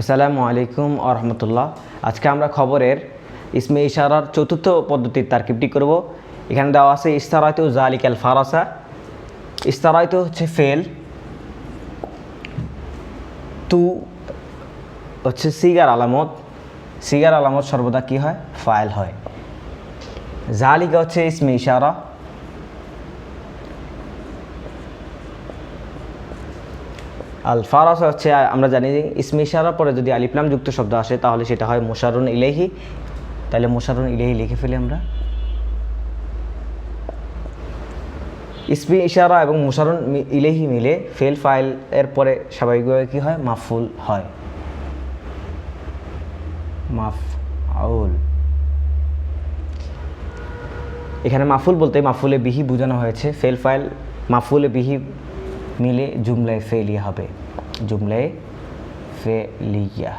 আসসালামু আলাইকুম আরহামতুল্লাহ আজকে আমরা খবরের ইসমে ইশারার চতুর্থ পদ্ধতির তারকিবটি করব। এখানে দেওয়া আছে ইস্তারায়ত জালিক আল ফারাসা। ইস্তারায়ত হচ্ছে ফেল। তু হচ্ছে সিগার আলামত। সিগার আলামত সর্বদা কি হয়? ফাইল হয়। জালিকা হচ্ছে ইসমে ইশারা। আল ফারাস হচ্ছে, আমরা জানি ইসমে পরে যদি আলিফলাম যুক্ত শব্দ আসে, তাহলে সেটা হয় মোশারুন ইলেহি তাহলে মোশারুন ইলেহি লিখে ফেলি আমরা। ইসমি ইশারা এবং মুসারুন ইলেহি মিলে ফেল ফাইল এর পরে স্বাভাবিকভাবে কী হয়? মাফুল হয়। মাফ আউল এখানে মাফুল বলতে মাফুলে বিহি বোঝানো হয়েছে। ফেল ফাইল মাফুলে বিহি মিলে জুমলায় ফেলিয়া হবে জুমলায় ফেলিয়া